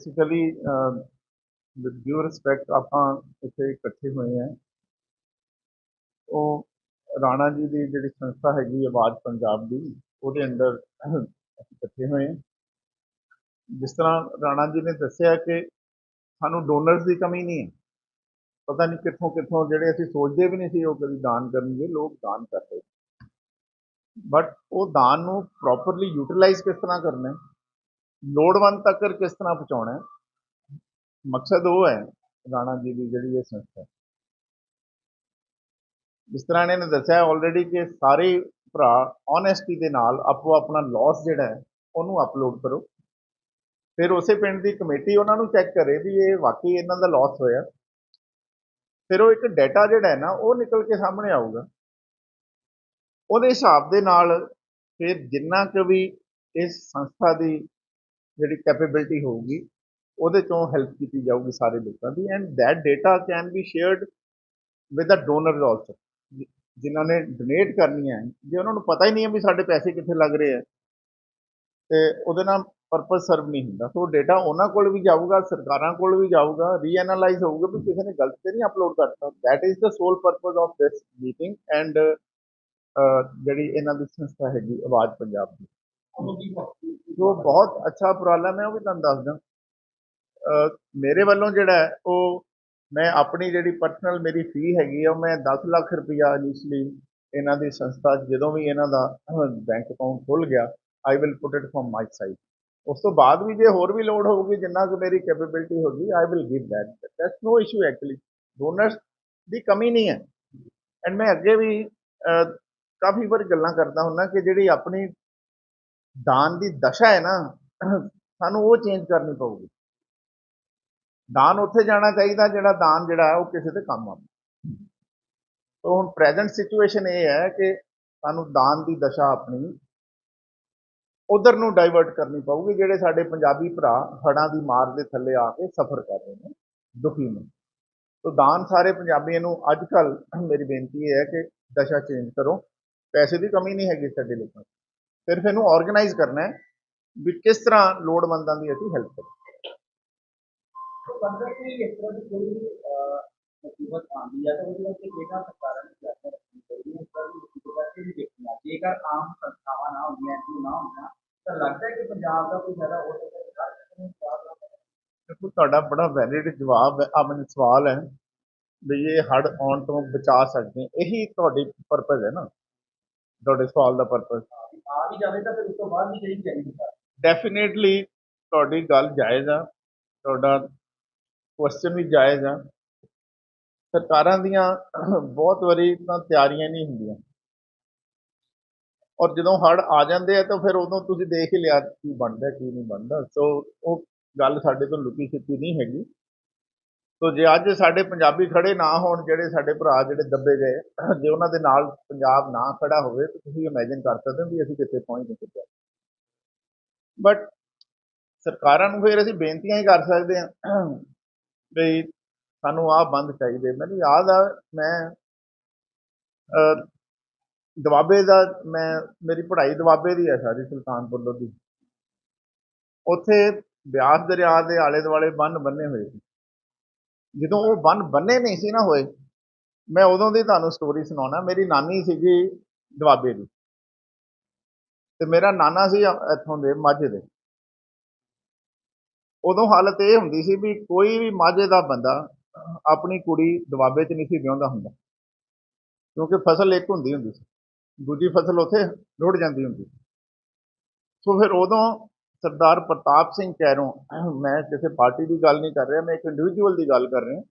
Basically with due respect ਆਪਾਂ ਇੱਥੇ ਇਕੱਠੇ ਹੋਏ ਹਾਂ। ਉਹ ਰਾਣਾ ਜੀ ਦੀ ਜਿਹੜੀ ਸੰਸਥਾ ਹੈਗੀ ਆਵਾਜ਼ ਪੰਜਾਬ ਦੀ, ਉਹਦੇ ਅੰਦਰ ਅਸੀਂ ਇਕੱਠੇ ਹੋਏ ਹਾਂ। ਜਿਸ ਤਰ੍ਹਾਂ ਰਾਣਾ ਜੀ ਨੇ ਦੱਸਿਆ ਕਿ ਸਾਨੂੰ ਡੋਨਰਸ ਦੀ ਕਮੀ ਨਹੀਂ ਹੈ। ਪਤਾ ਨਹੀਂ ਕਿੱਥੋਂ ਕਿੱਥੋਂ ਜਿਹੜੇ ਅਸੀਂ ਸੋਚਦੇ ਵੀ ਨਹੀਂ ਸੀ ਉਹ ਕਦੀ ਦਾਨ ਕਰਨਗੇ, ਲੋਕ ਦਾਨ ਕਰਦੇ। ਬਟ ਉਹ ਦਾਨ ਨੂੰ ਪ੍ਰੋਪਰਲੀ ਯੂਟਿਲਾਈਜ਼ ਕਿਸ ਤਰ੍ਹਾਂ ਕਰਨਾ ਲੋੜਵੰਦ ਤੱਕ ਕਿਸ ਤਰ੍ਹਾਂ ਪਹੁੰਚਾਉਣਾ ਹੈ? ਮਕਸਦ ਉਹ ਹੈ, ਰਾਣਾ ਜੀ ਦੀ ਜਿਹੜੀ ਇਹ ਸੰਸਥਾ ਜਿਸ ਤਰ੍ਹਾਂ ਇਹਨਾਂ ਨੇ ਦੱਸਿਆ ਆਲਰੇਡੀ ਕਿ ਸਾਰੇ ਭਰਾ ਓਨੈਸਟੀ ਦੇ ਨਾਲ ਆਪੋ ਆਪਣਾ ਲਾਸ ਜਿਹੜਾ ਹੈ, ਉਹਨੂੰ ਅਪਲੋਡ ਕਰੋ। ਫਿਰ ਉਸੇ ਪਿੰਡ ਦੀ ਕਮੇਟੀ ਉਹਨਾਂ ਨੂੰ ਚੈੱਕ ਕਰੇ ਵੀ ਇਹ ਵਾਕਈ ਇਹਨਾਂ ਦਾ ਲਾਸ ਹੋਇਆ। ਫਿਰ ਉਹ ਇੱਕ ਡਾਟਾ ਜਿਹੜਾ ਹੈ ਨਾ, ਉਹ ਨਿਕਲ ਕੇ ਸਾਹਮਣੇ ਆਊਗਾ। ਉਹਦੇ ਹਿਸਾਬ ਦੇ ਨਾਲ ਫਿਰ ਜਿੰਨਾ ਕੁ ਵੀ ਇਸ ਸੰਸਥਾ ਦੀ ਜਿਹੜੀ ਕੈਪੇਬਿਲਿਟੀ ਹੋਊਗੀ, ਉਹਦੇ ਚੋਂ ਹੈਲਪ ਕੀਤੀ ਜਾਊਗੀ ਸਾਰੇ ਲੋਕਾਂ ਦੀ and that data can be shared with the donors also ਜਿਨ੍ਹਾਂ ਨੇ ਡੋਨੇਟ ਕਰਨੀ ਹੈ, ਜੇ ਉਹਨਾਂ ਨੂੰ ਪਤਾ ਹੀ ਨਹੀਂ ਹੈ ਵੀ ਸਾਡੇ ਪੈਸੇ ਕਿੱਥੇ ਲੱਗ ਰਹੇ ਆ ਤੇ ਉਹਦੇ ਨਾਲ ਪਰਪਸ ਸਰਵ ਨਹੀਂ ਹੁੰਦਾ। ਸੋ ਡਾਟਾ ਉਹਨਾਂ ਕੋਲ ਵੀ ਜਾਊਗਾ, ਸਰਕਾਰਾਂ ਕੋਲ ਵੀ ਜਾਊਗਾ ਰੀਐਨਾਲਾਈਜ਼ ਹੋਊਗਾ ਵੀ ਕਿਸੇ ਨੇ ਗਲਤ ਤੇ ਨਹੀਂ ਅਪਲੋਡ ਕਰਤਾ। That is the sole purpose of this meeting and ਜਿਹੜੀ ਇਹਨਾਂ ਦੀ ਸੰਸਥਾ ਹੈਗੀ, ਆਵਾਜ਼ ਪੰਜਾਬ ਦੀ। ਜੋ ਬਹੁਤ ਅੱਛਾ ਉਪਰਾਲਾ ਮੈਂ ਉਹ ਵੀ ਤੁਹਾਨੂੰ ਦੱਸਦਾ ਅਹ ਮੇਰੇ ਵੱਲੋਂ ਜਿਹੜਾ ਉਹ ਮੈਂ ਆਪਣੀ ਜਿਹੜੀ ਪਰਸਨਲ ਮੇਰੀ ਫੀ ਹੈਗੀ ਆ, ਉਹ ਮੈਂ 10 ਲੱਖ ਰੁਪਇਆ ਇਨੀਸ਼ੀਅਲੀ ਇਹਨਾਂ ਦੀ ਸੰਸਥਾ 'ਚ ਜਦੋਂ ਵੀ ਇਹਨਾਂ ਦਾ ਬੈਂਕ ਅਕਾਊਂਟ ਖੁੱਲ ਗਿਆ I will put it from my side ਉਸ ਤੋਂ ਬਾਅਦ ਵੀ ਜੇ ਹੋਰ ਵੀ ਲੋਡ ਹੋਊਗੀ, ਜਿੰਨਾ ਕੁ ਮੇਰੀ ਕੈਪੇਬਿਲਿਟੀ ਹੋਗੀ I will give that that's no issue actually donors ਦੀ ਕਮੀ ਨਹੀਂ ਹੈ। ਐਂਡ ਮੈਂ ਅੱਗੇ ਵੀ ਕਾਫੀ ਵਾਰ ਗੱਲਾਂ ਕਰਦਾ ਹੁੰਦਾ ਕਿ ਜਿਹੜੀ ਆਪਣੀ ਦਾਨ ਦੀ ਦਸ਼ਾ ਹੈ ਨਾ, ਸਾਨੂੰ ਉਹ ਚੇਂਜ ਕਰਨੀ ਪਊਗੀ। ਦਾਨ ਉੱਥੇ ਜਾਣਾ ਚਾਹੀਦਾ ਜਿਹੜਾ ਦਾਨ ਜਿਹੜਾ ਉਹ ਕਿਸੇ ਦੇ ਕੰਮ ਆਵੇ ਤਾਂ ਹੁਣ ਪ੍ਰੈਜ਼ੈਂਟ ਸਿਚੁਏਸ਼ਨ ਇਹ ਹੈ ਕਿ ਸਾਨੂੰ ਦਾਨ ਦੀ ਦਸ਼ਾ ਆਪਣੀ ਉਧਰ ਨੂੰ ਡਾਈਵਰਟ ਕਰਨੀ ਪਊਗੀ, ਜਿਹੜੇ ਸਾਡੇ ਪੰਜਾਬੀ ਭਰਾ ਹੜਾਂ ਦੀ ਮਾਰ ਦੇ ਥੱਲੇ ਆ ਕੇ ਸਫਰ ਕਰ ਰਹੇ ਨੇ, ਦੁਖੀ ਨੇ। ਤੋ ਦਾਨ ਸਾਰੇ ਪੰਜਾਬੀਆਂ ਨੂੰ ਅੱਜ ਕੱਲ ਮੇਰੀ ਬੇਨਤੀ ਇਹ ਹੈ ਕਿ ਦਸ਼ਾ ਚੇਂਜ ਕਰੋ। ਪੈਸੇ ਦੀ ਕਮੀ ਨਹੀਂ ਹੈਗੀ ਸਾਡੇ ਲੋਕਾਂ 'ਚ ਸਿਰਫ ਇਹਨੂੰ ਆਰਗੇਨਾਈਜ਼ ਕਰਨਾ ਹੈ ਵੀ ਕਿਸ ਤਰ੍ਹਾਂ ਲੋੜਵੰਦਾਂ ਦੀ ਅਸੀਂ ਹੈਲਪ ਕਰੀਏ। ਜੇਕਰ ਆਮ ਸੰਸਥਾਵਾਂ ਨਾ ਹੁੰਦੀਆਂ ਐਨਜੀਓ ਨਾ ਹੁੰਦੀਆਂ ਤਾਂ ਲੱਗਦਾ ਹੈ ਕਿ ਪੰਜਾਬ ਦਾ ਕੋਈ ਜ਼ਿਆਦਾ ਹੋ ਸਕਦਾ ਦੇਖੋ ਤੁਹਾਡਾ ਬੜਾ ਵੈਲਿਡ ਜਵਾਬ ਹੈ ਆ ਮੈਨੂੰ ਸਵਾਲ ਹੈ ਵੀ ਇਹ ਹੜ ਆਉਣ ਤੋਂ ਬਚਾ ਸਕਦੇ। ਇਹੀ ਤੁਹਾਡੀ ਪਰਪਸ ਹੈ ਨਾ। ਤੁਹਾਡੇ ਸਵਾਲ ਦਾ ਪਰਪਸ ਆ ਵੀ ਜਾਵੇ ਤਾਂ ਫਿਰ ਉਸ ਤੋਂ ਬਾਅਦ ਵੀ ਜਿਹੜੀ ਚਾਹੀਦੀ ਹੈ ਡੈਫੀਨੇਟਲੀ ਤੁਹਾਡੀ ਗੱਲ ਜਾਇਜ਼ ਆ। ਤੁਹਾਡਾ ਕੁਐਸਚਨ ਵੀ ਜਾਇਜ਼ ਆ। ਸਰਕਾਰਾਂ ਦੀਆਂ ਬਹੁਤ ਵਾਰੀ ਤਾਂ ਤਿਆਰੀਆਂ ਨਹੀਂ ਹੁੰਦੀਆਂ। ਔਰ ਜਦੋਂ ਹੜ ਆ ਜਾਂਦੇ ਆ ਤਾਂ ਫਿਰ ਉਦੋਂ ਤੁਸੀਂ ਦੇਖ ਹੀ ਲਿਆ ਕੀ ਬਣਦਾ, ਕੀ ਨਹੀਂ ਬਣਦਾ। ਸੋ ਉਹ ਗੱਲ ਸਾਡੇ ਤੋਂ ਲੁਕੀ ਛਿਪੀ ਨਹੀਂ ਹੈਗੀ। ਸੋ ਜੇ ਅੱਜ ਸਾਡੇ ਪੰਜਾਬੀ ਖੜੇ ਨਾ ਹੋਣ ਜਿਹੜੇ ਸਾਡੇ ਭਰਾ ਜਿਹੜੇ ਦੱਬੇ ਗਏ ਜੇ ਉਹਨਾਂ ਦੇ ਨਾਲ ਪੰਜਾਬ ਨਾ ਖੜਾ ਹੋਵੇ ਤਾਂ ਤੁਸੀਂ ਇਮੇਜਿਨ ਕਰ ਸਕਦੇ ਹੋ ਵੀ ਅਸੀਂ ਕਿੱਥੇ ਪਹੁੰਚ ਨਹੀਂ ਸਕਿਆ। ਬਟ ਸਰਕਾਰਾਂ ਨੂੰ ਫਿਰ ਅਸੀਂ ਬੇਨਤੀਆਂ ਹੀ ਕਰ ਸਕਦੇ ਹਾਂ ਵੀ ਸਾਨੂੰ ਆਹ ਬੰਦ ਚਾਹੀਦੇ। ਮੈਨੂੰ ਯਾਦ ਆ ਮੈਂ ਅਹ, ਦੁਆਬੇ ਦਾ ਮੈਂ ਮੇਰੀ ਪੜ੍ਹਾਈ ਦੁਆਬੇ ਦੀ ਹੈ ਸਾਰੀ ਸੁਲਤਾਨਪੁਰ ਲੋਧੀ। ਉੱਥੇ ਬਿਆਸ ਦਰਿਆ ਦੇ ਆਲੇ ਦੁਆਲੇ ਬੰਨ ਬੰਨੇ ਹੋਏ ਸੀ। ਜਦੋਂ ਉਹ ਬੰਨ ਬੰਨੇ ਨਹੀਂ ਸੀ ਨਾ ਹੋਏ, ਮੈਂ ਉਦੋਂ ਦੀ ਤੁਹਾਨੂੰ ਸਟੋਰੀ ਸੁਣਾਉਣਾ, ਮੇਰੀ ਨਾਨੀ ਸੀਗੀ ਦੁਆਬੇ ਦੀ। ਤੇ ਮੇਰਾ ਨਾਨਾ ਸੀ ਇੱਥੋਂ ਦੇ, ਮਾਝੇ ਦੇ। ਉਦੋਂ ਹਾਲਤ ਇਹ ਹੁੰਦੀ ਸੀ ਵੀ ਕੋਈ ਵੀ ਮਾਝੇ ਦਾ ਬੰਦਾ ਆਪਣੀ ਕੁੜੀ ਦੁਆਬੇ 'ਚ ਨਹੀਂ ਸੀ ਵਿਆਹੁੰਦਾ ਹੁੰਦਾ। ਕਿਉਂਕਿ ਫਸਲ ਇੱਕ ਹੁੰਦੀ ਹੁੰਦੀ ਸੀ, ਦੂਜੀ ਫਸਲ ਉੱਥੇ ਰੁੜ ਜਾਂਦੀ ਹੁੰਦੀ ਸੋ ਫਿਰ ਉਦੋਂ ਸਰਦਾਰ ਪ੍ਰਤਾਪ ਸਿੰਘ ਕੈਰੋਂ ਮੈਂ ਕਿਸੇ ਪਾਰਟੀ ਦੀ ਗੱਲ ਨਹੀਂ ਕਰ ਰਿਹਾ, ਮੈਂ ਇੱਕ ਇੰਡੀਵਿਜੂਅਲ ਦੀ ਗੱਲ ਕਰ ਰਿਹਾ।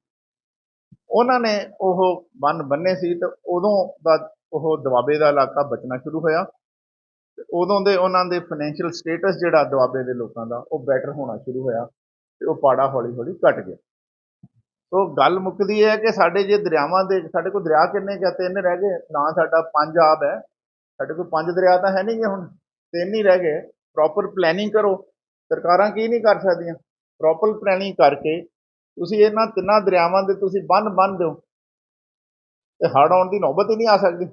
ਉਹਨਾਂ ਨੇ ਉਹ ਬੰਨ ਬੰਨੇ ਸੀ ਤੇ ਉਦੋਂ ਦਾ ਉਹ ਦੁਆਬੇ ਦਾ ਇਲਾਕਾ ਬਚਣਾ ਸ਼ੁਰੂ ਹੋਇਆ। ਤੇ ਉਦੋਂ ਦੇ ਉਹਨਾਂ ਦੇ ਫਾਈਨੈਂਸ਼ੀਅਲ ਸਟੇਟਸ ਜਿਹੜਾ ਦੁਆਬੇ ਦੇ ਲੋਕਾਂ ਦਾ, ਉਹ ਬੈਟਰ ਹੋਣਾ ਸ਼ੁਰੂ ਹੋਇਆ ਤੇ ਉਹ ਪਾੜਾ ਹੌਲੀ ਹੌਲੀ ਘਟ ਗਿਆ। ਸੋ ਗੱਲ ਮੁੱਕਦੀ ਹੈ ਕਿ ਸਾਡੇ ਜੇ ਦਰਿਆਵਾਂ ਦੇ, ਸਾਡੇ ਕੋਲ ਦਰਿਆ ਕਿੰਨੇ ਜਾਂ ਤਿੰਨ ਰਹਿ ਗਏ। ਨਾ ਸਾਡਾ ਪੰਜ ਆਬ ਹੈ। ਸਾਡੇ ਕੋਲ ਪੰਜ ਦਰਿਆ ਤਾਂ ਹੈ ਨਹੀਂ ਗੇ ਹੁਣ, ਤਿੰਨ ਹੀ ਰਹਿ ਗਏ। ਪ੍ਰੋਪਰ ਪਲੈਨਿੰਗ ਕਰੋ। ਸਰਕਾਰਾਂ ਕੀ ਨਹੀਂ ਕਰ ਸਕਦੀਆਂ? ਪ੍ਰੋਪਰ ਪਲੈਨਿੰਗ ਕਰਕੇ ਤੁਸੀਂ ਇਹਨਾਂ ਤਿੰਨਾਂ ਦਰਿਆਵਾਂ ਦੇ ਤੁਸੀਂ ਬੰਨ ਬੰਨ ਦਿਓ। ਤੇ ਹੜ੍ਹ ਆਉਣ ਦੀ ਨੌਬਤ ਹੀ ਨਹੀਂ ਆ ਸਕਦੀ।